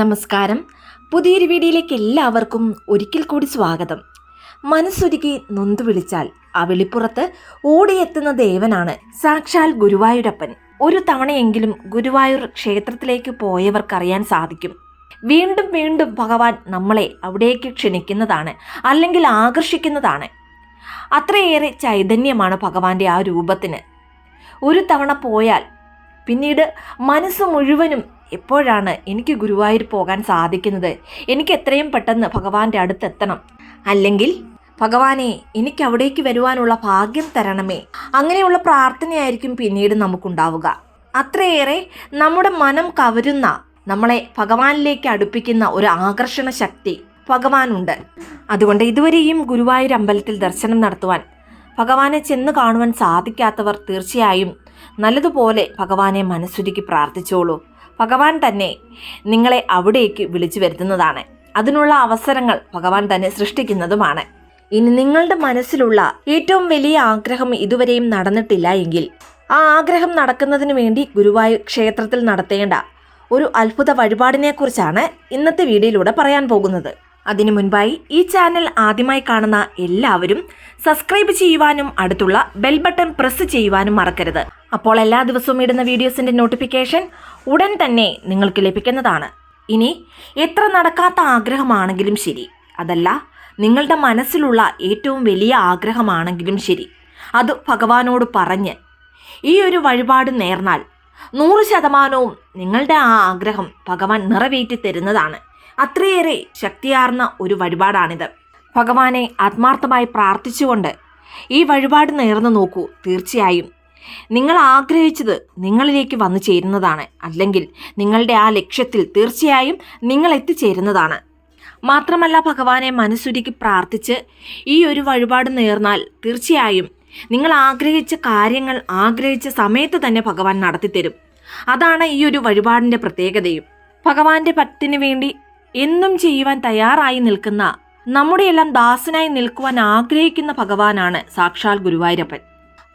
നമസ്കാരം. പുതിയൊരു വീഡിയോയിലേക്ക് എല്ലാവർക്കും ഒരിക്കൽ കൂടി സ്വാഗതം. മനസ്സൊരുക്കി നൊന്തു വിളിച്ചാൽ ആ വെളിപ്പുറത്ത് ഓടിയെത്തുന്ന ദേവനാണ് സാക്ഷാൽ ഗുരുവായൂരപ്പൻ. ഒരു തവണയെങ്കിലും ഗുരുവായൂർ ക്ഷേത്രത്തിലേക്ക് പോയവർക്കറിയാൻ സാധിക്കും. വീണ്ടും വീണ്ടും ഭഗവാൻ നമ്മളെ അവിടേക്ക് ക്ഷണിക്കുന്നതാണ് അല്ലെങ്കിൽ ആകർഷിക്കുന്നതാണ്. അത്രയേറെ ചൈതന്യമാണ് ഭഗവാന്റെ ആ രൂപത്തിന്. ഒരു തവണ പോയാൽ പിന്നീട് മനസ്സ് മുഴുവനും എപ്പോഴാണ് എനിക്ക് ഗുരുവായൂർ പോകാൻ സാധിക്കുന്നത്? എനിക്ക് എത്രയും പെട്ടെന്ന് ഭഗവാന്റെ അടുത്തെത്തണം. അല്ലെങ്കിൽ ഭഗവാനെ എനിക്ക് അവിടേക്ക് വരുവാനുള്ള ഭാഗ്യം തരണമേ. അങ്ങനെയുള്ള പ്രാർത്ഥനയായിരിക്കും പിന്നീട് നമുക്കുണ്ടാവുക. അത്രയേറെ നമ്മുടെ മനം കവരുന്ന നമ്മളെ ഭഗവാനിലേക്ക് അടുപ്പിക്കുന്ന ഒരു ആകർഷണ ശക്തി ഭഗവാനുണ്ട്. അതുകൊണ്ട് ഇതുവരെയും ഗുരുവായൂർ അമ്പലത്തിൽ ദർശനം നടത്തുവാൻ ഭഗവാനെ ചെന്ന് കാണുവാൻ സാധിക്കാത്തവർ തീർച്ചയായും നല്ലതുപോലെ ഭഗവാനെ മനസ്സുരുക്കി പ്രാർത്ഥിച്ചോളൂ. ഭഗവാൻ തന്നെ നിങ്ങളെ അവിടേക്ക് വിളിച്ചു വരുത്തുന്നതാണ്. അതിനുള്ള അവസരങ്ങൾ ഭഗവാൻ തന്നെ സൃഷ്ടിക്കുന്നതുമാണ്. ഇനി നിങ്ങളുടെ മനസ്സിലുള്ള ഏറ്റവും വലിയ ആഗ്രഹം ഇതുവരെയും നടന്നിട്ടില്ല എങ്കിൽ ആ ആഗ്രഹം നടക്കുന്നതിന് വേണ്ടി ഗുരുവായൂർ ക്ഷേത്രത്തിൽ നടത്തേണ്ട ഒരു അത്ഭുത വഴിപാടിനെക്കുറിച്ചാണ് ഇന്നത്തെ വീഡിയോയിലൂടെ പറയാൻ പോകുന്നത്. അതിനു മുൻപായി ഈ ചാനൽ ആദ്യമായി കാണുന്ന എല്ലാവരും സബ്സ്ക്രൈബ് ചെയ്യുവാനും അടുത്തുള്ള ബെൽ ബട്ടൺ പ്രസ് ചെയ്യുവാനും മറക്കരുത്. അപ്പോൾ എല്ലാ ദിവസവും ഇടുന്ന വീഡിയോസിന്റെ നോട്ടിഫിക്കേഷൻ ഉടൻ തന്നെ നിങ്ങൾക്ക് ലഭിക്കുന്നതാണ്. ഇനി എത്ര നടക്കാത്ത ആഗ്രഹമാണെങ്കിലും ശരി. അതല്ല നിങ്ങളുടെ മനസ്സിലുള്ള ഏറ്റവും വലിയ ആഗ്രഹമാണെങ്കിലും ശരി. അത് ഭഗവാനോട് പറഞ്ഞ് ഈ ഒരു വഴിപാട് നേർന്നാൽ നൂറ് ശതമാനവും നിങ്ങളുടെ ആ ആഗ്രഹം ഭഗവാൻ നിറവേറ്റി തരുന്നതാണ് അത്രയേറെ ശക്തിയാർന്ന ഒരു വഴിപാടാണിത്. ഭഗവാനെ ആത്മാർത്ഥമായി പ്രാർത്ഥിച്ചുകൊണ്ട് ഈ വഴിപാട് നേർന്നു നോക്കൂ തീർച്ചയായും. നിങ്ങൾ ആഗ്രഹിച്ചത് നിങ്ങളിലേക്ക് വന്നു ചേരുന്നതാണ്. അല്ലെങ്കിൽ നിങ്ങളുടെ ആ ലക്ഷ്യത്തിൽ തീർച്ചയായും നിങ്ങൾ എത്തിച്ചേരുന്നതാണ്. മാത്രമല്ല ഭഗവാനെ മനസ്സുരുക്കി പ്രാർത്ഥിച്ച് ഈ ഒരു വഴിപാട് നേർന്നാൽ തീർച്ചയായും നിങ്ങൾ ആഗ്രഹിച്ച കാര്യങ്ങൾ ആഗ്രഹിച്ച സമയത്ത് തന്നെ ഭഗവാൻ നടത്തിത്തരും. അതാണ് ഈ ഒരു വഴിപാടിന്റെ പ്രത്യേകതയും. ഭഗവാന്റെ ഭക്തിന് വേണ്ടി എന്നും ചെയ്യുവാൻ തയ്യാറായി നിൽക്കുന്ന നമ്മുടെയെല്ലാം ദാസനായി നിൽക്കുവാൻ ആഗ്രഹിക്കുന്ന ഭഗവാനാണ് സാക്ഷാൽ ഗുരുവായൂരപ്പൻ.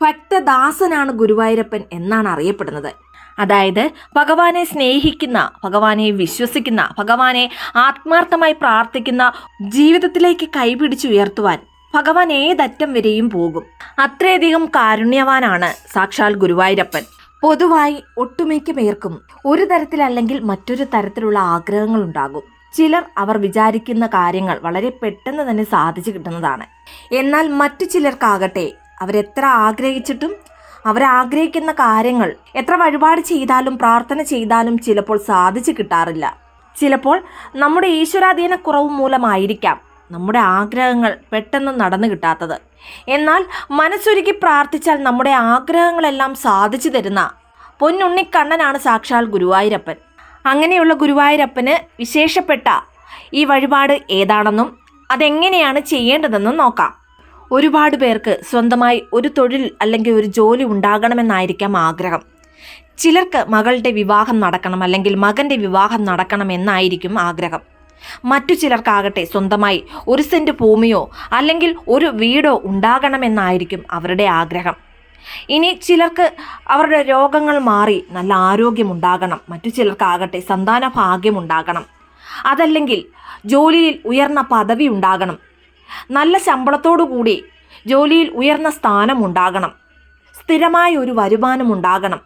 ഭക്തദാസനാണ് ഗുരുവായൂരപ്പൻ എന്നാണ് അറിയപ്പെടുന്നത്. അതായത് ഭഗവാനെ സ്നേഹിക്കുന്ന ഭഗവാനെ വിശ്വസിക്കുന്ന ഭഗവാനെ ആത്മാർത്ഥമായി പ്രാർത്ഥിക്കുന്ന ജീവിതത്തിലേക്ക് കൈപിടിച്ചുയർത്തുവാൻ ഭഗവാൻ ഏതറ്റം വരെയും പോകും. അത്രയധികം കാരുണ്യവാനാണ് സാക്ഷാൽ ഗുരുവായൂരപ്പൻ. പൊതുവായി ഒട്ടുമിക്ക പേർക്കും ഒരു തരത്തിലല്ലെങ്കിൽ മറ്റൊരു തരത്തിലുള്ള ആഗ്രഹങ്ങൾ ഉണ്ടാകും ചിലർ അവർ വിചാരിക്കുന്ന കാര്യങ്ങൾ വളരെ പെട്ടെന്ന് തന്നെ സാധിച്ചു കിട്ടുന്നതാണ്. എന്നാൽ മറ്റു ചിലർക്കാകട്ടെ അവരെത്ര ആഗ്രഹിച്ചിട്ടും അവരാഗ്രഹിക്കുന്ന കാര്യങ്ങൾ എത്ര വഴിപാട് ചെയ്താലും പ്രാർത്ഥന ചെയ്താലും ചിലപ്പോൾ സാധിച്ചു കിട്ടാറില്ല. ചിലപ്പോൾ നമ്മുടെ ഈശ്വരാധീന കുറവ് മൂലമായിരിക്കാം നമ്മുടെ ആഗ്രഹങ്ങൾ പെട്ടെന്ന് നടന്നു കിട്ടാത്തത്. എന്നാൽ മനസ്സൊരുക്കി പ്രാർത്ഥിച്ചാൽ നമ്മുടെ ആഗ്രഹങ്ങളെല്ലാം സാധിച്ചു തരുന്ന പൊന്നുണ്ണിക്കണ്ണനാണ് സാക്ഷാൽ ഗുരുവായൂരപ്പൻ. അങ്ങനെയുള്ള ഗുരുവായൂരപ്പന് വിശേഷപ്പെട്ട ഈ വഴിപാട് ഏതാണെന്നും അതെങ്ങനെയാണ് ചെയ്യേണ്ടതെന്നും നോക്കാം. ഒരുപാട് പേർക്ക് സ്വന്തമായി ഒരു തൊഴിൽ അല്ലെങ്കിൽ ഒരു ജോലി ഉണ്ടാകണമെന്നായിരിക്കാം ആഗ്രഹം. ചിലർക്ക് മകളുടെ വിവാഹം നടക്കണം അല്ലെങ്കിൽ മകന്റെ വിവാഹം നടക്കണം എന്നായിരിക്കും ആഗ്രഹം. മറ്റു ചിലർക്കാകട്ടെ സ്വന്തമായി ഒരു സെന്റ് ഭൂമിയോ അല്ലെങ്കിൽ ഒരു വീടോ ഉണ്ടാകണമെന്നായിരിക്കും അവരുടെ ആഗ്രഹം. ഇനി ചിലർക്ക് അവരുടെ രോഗങ്ങൾ മാറി നല്ല ആരോഗ്യമുണ്ടാകണം. മറ്റു ചിലർക്കാകട്ടെ സന്താന ഭാഗ്യമുണ്ടാകണം അതല്ലെങ്കിൽ ജോലിയിൽ ഉയർന്ന പദവി ഉണ്ടാകണം. നല്ല ശമ്പളത്തോടു കൂടി ജോലിയിൽ ഉയർന്ന സ്ഥാനം ഉണ്ടാകണം സ്ഥിരമായ ഒരു വരുമാനം ഉണ്ടാകണം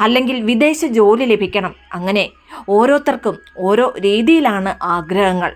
അല്ലെങ്കിൽ വിദേശ ജോലി ലഭിക്കണം. അങ്ങനെ ഓരോരുത്തർക്കും ഓരോ രീതിയിലാണ് ആഗ്രഹങ്ങൾ.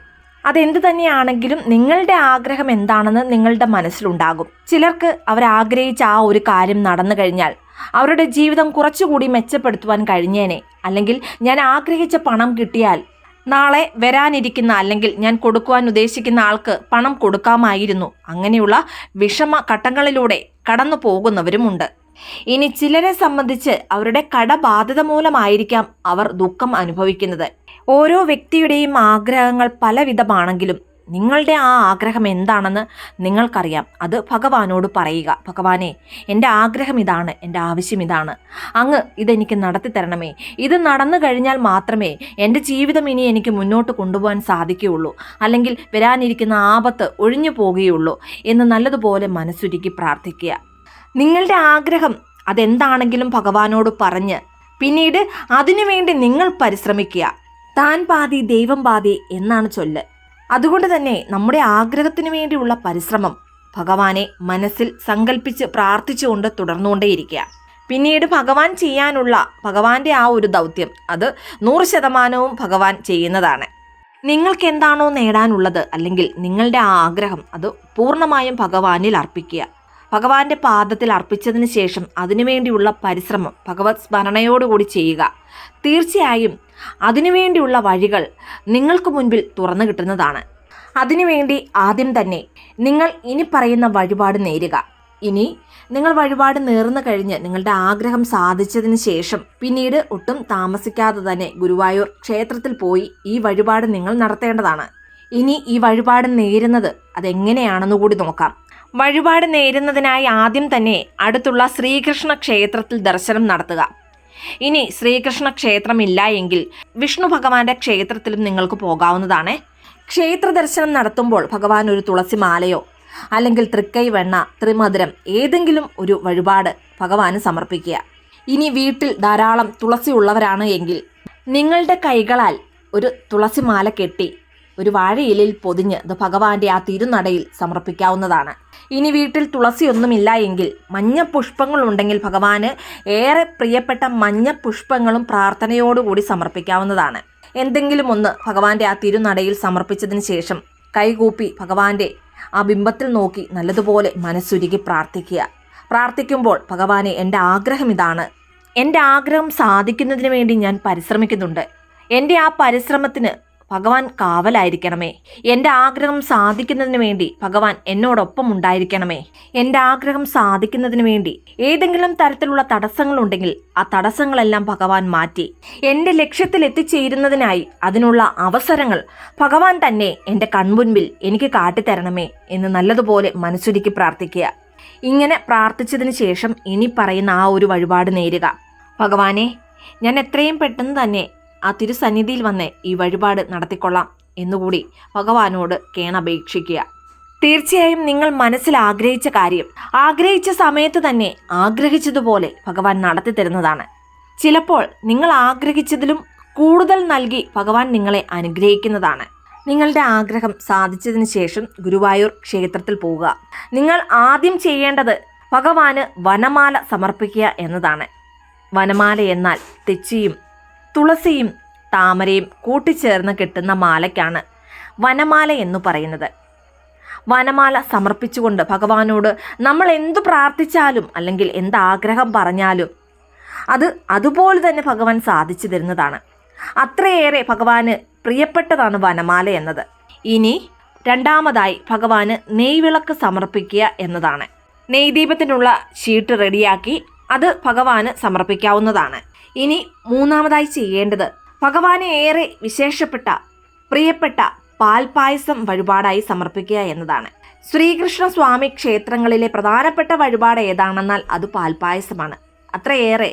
അതെന്ത് തന്നെയാണെങ്കിലും നിങ്ങളുടെ ആഗ്രഹം എന്താണെന്ന് നിങ്ങളുടെ മനസ്സിലുണ്ടാകും. ചിലർക്ക് അവർ ആഗ്രഹിച്ച ആ ഒരു കാര്യം നടന്നു കഴിഞ്ഞാൽ അവരുടെ ജീവിതം കുറച്ചുകൂടി മെച്ചപ്പെടുത്തുവാൻ കഴിഞ്ഞേനെ. അല്ലെങ്കിൽ ഞാൻ ആഗ്രഹിച്ച പണം കിട്ടിയാൽ നാളെ വരാനിരിക്കുന്ന അല്ലെങ്കിൽ ഞാൻ കൊടുക്കുവാൻ ഉദ്ദേശിക്കുന്ന ആൾക്ക് പണം കൊടുക്കാമായിരുന്നു. അങ്ങനെയുള്ള വിഷമ ഘട്ടങ്ങളിലൂടെ കടന്നു പോകുന്നവരുമുണ്ട് ഇനി ചിലരെ സംബന്ധിച്ച് അവരുടെ കടബാധ്യത മൂലമായിരിക്കാം അവർ ദുഃഖം അനുഭവിക്കുന്നത്. ഓരോ വ്യക്തിയുടെയും ആഗ്രഹങ്ങൾ പലവിധമാണെങ്കിലും നിങ്ങളുടെ ആ ആഗ്രഹം എന്താണെന്ന് നിങ്ങൾക്കറിയാം. അത് ഭഗവാനോട് പറയുക. ഭഗവാനെ എന്റെ ആഗ്രഹം ഇതാണ് എന്റെ ആവശ്യം ഇതാണ്. അങ്ങ് ഇതെനിക്ക് നടത്തി തരണമേ. ഇത് നടന്നു കഴിഞ്ഞാൽ മാത്രമേ എന്റെ ജീവിതം ഇനി എനിക്ക് മുന്നോട്ട് കൊണ്ടുപോകാൻ സാധിക്കുകയുള്ളൂ. അല്ലെങ്കിൽ വരാനിരിക്കുന്ന ആപത്ത് ഒഴിഞ്ഞു പോകുകയുള്ളൂ എന്ന് നല്ലതുപോലെ മനസ്സുരുക്കി പ്രാർത്ഥിക്കുക. നിങ്ങളുടെ ആഗ്രഹം അതെന്താണെങ്കിലും ഭഗവാനോട് പറഞ്ഞ് പിന്നീട് അതിനുവേണ്ടി നിങ്ങൾ പരിശ്രമിക്കുക. താൻ പാതി ദൈവം പാതി എന്നാണ് ചൊല്ല്. അതുകൊണ്ട് തന്നെ നമ്മുടെ ആഗ്രഹത്തിനു വേണ്ടിയുള്ള പരിശ്രമം ഭഗവാനെ മനസ്സിൽ സങ്കല്പിച്ച് പ്രാർത്ഥിച്ചുകൊണ്ട് തുടർന്നുകൊണ്ടേയിരിക്കുക. പിന്നീട് ഭഗവാൻ ചെയ്യാനുള്ള ഭഗവാന്റെ ആ ഒരു ദൗത്യം അത് നൂറ് ശതമാനവും ഭഗവാൻ ചെയ്യുന്നതാണ്. നിങ്ങൾക്ക് എന്താണോ നേടാനുള്ളത് അല്ലെങ്കിൽ നിങ്ങളുടെ ആ ആഗ്രഹം അത് പൂർണമായും ഭഗവാനിൽ അർപ്പിക്കുക. ഭഗവാന്റെ പാദത്തിൽ അർപ്പിച്ചതിന് ശേഷം അതിനുവേണ്ടിയുള്ള പരിശ്രമം ഭഗവത് സ്മരണയോടുകൂടി ചെയ്യുക. തീർച്ചയായും അതിനുവേണ്ടിയുള്ള വഴികൾ നിങ്ങൾക്ക് മുൻപിൽ തുറന്നു കിട്ടുന്നതാണ്. അതിനുവേണ്ടി ആദ്യം തന്നെ നിങ്ങൾ ഇനി പറയുന്ന വഴിപാട് നേരുക. ഇനി നിങ്ങൾ വഴിപാട് നേർന്നു കഴിഞ്ഞ് നിങ്ങളുടെ ആഗ്രഹം സാധിച്ചതിന് ശേഷം പിന്നീട് ഒട്ടും താമസിക്കാതെ തന്നെ ഗുരുവായൂർ ക്ഷേത്രത്തിൽ പോയി ഈ വഴിപാട് നിങ്ങൾ നടത്തേണ്ടതാണ്. ഇനി ഈ വഴിപാട് നേരുന്നത് അതെങ്ങനെയാണെന്ന് കൂടി നോക്കാം. വഴിപാട് നേരുന്നതിനായി ആദ്യം തന്നെ അടുത്തുള്ള ശ്രീകൃഷ്ണ ക്ഷേത്രത്തിൽ ദർശനം നടത്തുക. ഇനി ശ്രീകൃഷ്ണ ക്ഷേത്രമില്ല എങ്കിൽ വിഷ്ണു ഭഗവാന്റെ ക്ഷേത്രത്തിലും നിങ്ങൾക്ക് പോകാവുന്നതാണ്. ക്ഷേത്ര ദർശനം നടത്തുമ്പോൾ ഭഗവാൻ ഒരു തുളസി മാലയോ അല്ലെങ്കിൽ തൃക്കൈ വെണ്ണ ത്രിമധുരം ഏതെങ്കിലും ഒരു വഴിപാട് ഭഗവാന് സമർപ്പിക്കുക. ഇനി വീട്ടിൽ ധാരാളം തുളസി ഉള്ളവരാണ് എങ്കിൽ നിങ്ങളുടെ കൈകളാൽ ഒരു തുളസി മാല കെട്ടി ഒരു വാഴയിലിൽ പൊതിഞ്ഞ് അത് ഭഗവാന്റെ ആ തിരുനടയിൽ സമർപ്പിക്കാവുന്നതാണ്. ഇനി വീട്ടിൽ തുളസിയൊന്നുമില്ല എങ്കിൽ മഞ്ഞ പുഷ്പങ്ങൾ ഉണ്ടെങ്കിൽ ഭഗവാന് ഏറെ പ്രിയപ്പെട്ട മഞ്ഞ പുഷ്പങ്ങളും പ്രാർത്ഥനയോടുകൂടി സമർപ്പിക്കാവുന്നതാണ്. എന്തെങ്കിലും ഒന്ന് ഭഗവാന്റെ ആ തിരുനടയിൽ സമർപ്പിച്ചതിന് ശേഷം കൈകൂപ്പി ഭഗവാന്റെ ആ ബിംബത്തിൽ നോക്കി നല്ലതുപോലെ മനസ്സുരുകി പ്രാർത്ഥിക്കുക. പ്രാർത്ഥിക്കുമ്പോൾ ഭഗവാനെ എന്റെ ആഗ്രഹം ഇതാണ്. എന്റെ ആഗ്രഹം സാധിക്കുന്നതിന് വേണ്ടി ഞാൻ പരിശ്രമിക്കുന്നുണ്ട്. എന്റെ ആ പരിശ്രമത്തിന് ഭഗവാൻ കാവലായിരിക്കണമേ. എന്റെ ആഗ്രഹം സാധിക്കുന്നതിന് വേണ്ടി ഭഗവാൻ എന്നോടൊപ്പം ഉണ്ടായിരിക്കണമേ. എന്റെ ആഗ്രഹം സാധിക്കുന്നതിന് വേണ്ടി ഏതെങ്കിലും തരത്തിലുള്ള തടസ്സങ്ങളുണ്ടെങ്കിൽ ആ തടസ്സങ്ങളെല്ലാം ഭഗവാൻ മാറ്റി. എന്റെ ലക്ഷ്യത്തിൽ എത്തിച്ചേരുന്നതിനായി അതിനുള്ള അവസരങ്ങൾ ഭഗവാൻ തന്നെ എന്റെ കൺമുൻപിൽ എനിക്ക് കാട്ടിത്തരണമേ എന്ന് നല്ലതുപോലെ മനസ്സുരുക്കി പ്രാർത്ഥിക്കുക. ഇങ്ങനെ പ്രാർത്ഥിച്ചതിന് ശേഷം ഇനി പറയുന്ന ആ ഒരു വഴിപാട് നേരുക. ഭഗവാനെ ഞാൻ എത്രയും പെട്ടെന്ന് തന്നെ ആ തിരുസന്നിധിയിൽ വന്ന് ഈ വഴിപാട് നടത്തിക്കൊള്ളാം എന്നുകൂടി ഭഗവാനോട് കേണപേക്ഷിക്കുക. തീർച്ചയായും നിങ്ങൾ മനസ്സിൽ ആഗ്രഹിച്ച കാര്യം ആഗ്രഹിച്ച സമയത്ത് തന്നെ ആഗ്രഹിച്ചതുപോലെ ഭഗവാൻ നടത്തി തരുന്നതാണ്. ചിലപ്പോൾ നിങ്ങൾ ആഗ്രഹിച്ചതിലും കൂടുതൽ നൽകി ഭഗവാൻ നിങ്ങളെ അനുഗ്രഹിക്കുന്നതാണ്. നിങ്ങളുടെ ആഗ്രഹം സാധിച്ചതിന് ശേഷം ഗുരുവായൂർ ക്ഷേത്രത്തിൽ പോവുക. നിങ്ങൾ ആദ്യം ചെയ്യേണ്ടത് ഭഗവാന് വനമാല സമർപ്പിക്കുക എന്നതാണ്. വനമാല എന്നാൽ തെച്ചിയും തുളസിയും താമരയും കൂട്ടിച്ചേർന്ന് കിട്ടുന്ന മാലയ്ക്കാണ് വനമാല എന്ന് പറയുന്നത്. വനമാല സമർപ്പിച്ചുകൊണ്ട് ഭഗവാനോട് നമ്മൾ എന്തു പ്രാർത്ഥിച്ചാലും അല്ലെങ്കിൽ എന്താഗ്രഹം പറഞ്ഞാലും അത് അതുപോലെ തന്നെ ഭഗവാൻ സാധിച്ചു തരുന്നതാണ്. അത്രയേറെ ഭഗവാന് പ്രിയപ്പെട്ടതാണ് വനമാല എന്നത്. ഇനി രണ്ടാമതായി ഭഗവാന് നെയ്വിളക്ക് സമർപ്പിക്കുക എന്നതാണ്. നെയ്ദീപത്തിനുള്ള ഷീട്ട് റെഡിയാക്കി അത് ഭഗവാന് സമർപ്പിക്കാവുന്നതാണ്. ഇനി മൂന്നാമതായി ചെയ്യേണ്ടത് ഭഗവാനെ ഏറെ വിശേഷപ്പെട്ട പ്രിയപ്പെട്ട പാൽപായസം വഴിപാടായി സമർപ്പിക്കുക എന്നതാണ്. ശ്രീകൃഷ്ണ സ്വാമി ക്ഷേത്രങ്ങളിലെ പ്രധാനപ്പെട്ട വഴിപാട് ഏതാണെന്നാൽ അത് പാൽപായസമാണ്. അത്രയേറെ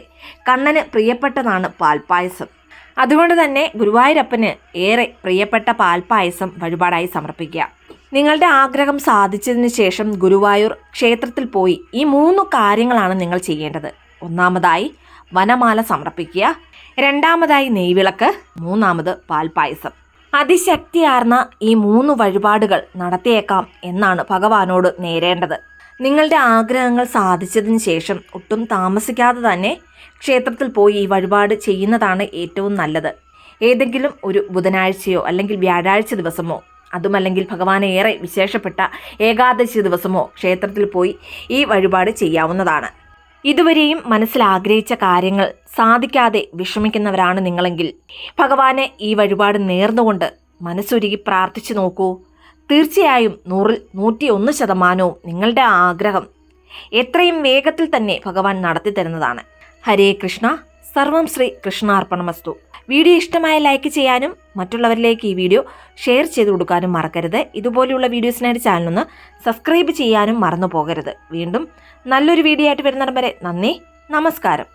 കണ്ണന് പ്രിയപ്പെട്ടതാണ് പാൽപായസം. അതുകൊണ്ട് തന്നെ ഗുരുവായൂരപ്പന് ഏറെ പ്രിയപ്പെട്ട പാൽപായസം വഴിപാടായി സമർപ്പിക്കുക. നിങ്ങളുടെ ആഗ്രഹം സാധിച്ചതിന് ശേഷം ഗുരുവായൂർ ക്ഷേത്രത്തിൽ പോയി ഈ മൂന്ന് കാര്യങ്ങളാണ് നിങ്ങൾ ചെയ്യേണ്ടത്. ഒന്നാമതായി വനമാല സമർപ്പിക്കുക. രണ്ടാമതായി നെയ്വിളക്ക് മൂന്നാമത് പാൽപായസം അതിശക്തിയാർന്ന ഈ മൂന്ന് വഴിപാടുകൾ നടത്തിയേക്കാം എന്നാണ് ഭഗവാനോട് നേരേണ്ടത്. നിങ്ങളുടെ ആഗ്രഹങ്ങൾ സാധിച്ചതിന് ശേഷം ഒട്ടും താമസിക്കാതെ തന്നെ ക്ഷേത്രത്തിൽ പോയി ഈ വഴിപാട് ചെയ്യുന്നതാണ് ഏറ്റവും നല്ലത്. ഏതെങ്കിലും ഒരു ബുധനാഴ്ചയോ അല്ലെങ്കിൽ വ്യാഴാഴ്ച ദിവസമോ അതുമല്ലെങ്കിൽ ഭഗവാനെ ഏറെ വിശേഷപ്പെട്ട ഏകാദശി ദിവസമോ ക്ഷേത്രത്തിൽ പോയി ഈ വഴിപാട് ചെയ്യാവുന്നതാണ്. ഇതുവരെയും മനസ്സിൽ ആഗ്രഹിച്ച കാര്യങ്ങൾ സാധിക്കാതെ വിഷമിക്കുന്നവരാണ് നിങ്ങളെങ്കിൽ ഭഗവാനെ ഈ വഴിപാട് നേർന്നുകൊണ്ട് മനസ്സൊരുക്കി പ്രാർത്ഥിച്ചു നോക്കൂ. തീർച്ചയായും നൂറിൽ നൂറ്റി ഒന്ന് ശതമാനവും നിങ്ങളുടെ ആഗ്രഹം എത്രയും വേഗത്തിൽ തന്നെ ഭഗവാൻ നടത്തി തരുന്നതാണ് ഹരേ കൃഷ്ണ. സർവം ശ്രീ കൃഷ്ണാർപ്പണമസ്തു. വീഡിയോ ഇഷ്ടമായ ലൈക്ക് ചെയ്യാനും മറ്റുള്ളവരിലേക്ക് ഈ വീഡിയോ ഷെയർ ചെയ്ത് കൊടുക്കാനും മറക്കരുത്. ഇതുപോലെയുള്ള വീഡിയോസിനായിട്ട് ചാനലൊന്ന് സബ്സ്ക്രൈബ് ചെയ്യാനും മറന്നു പോകരുത് വീണ്ടും നല്ലൊരു വീഡിയോ ആയിട്ട് വരുന്നിടം വരെ നന്ദി. നമസ്കാരം.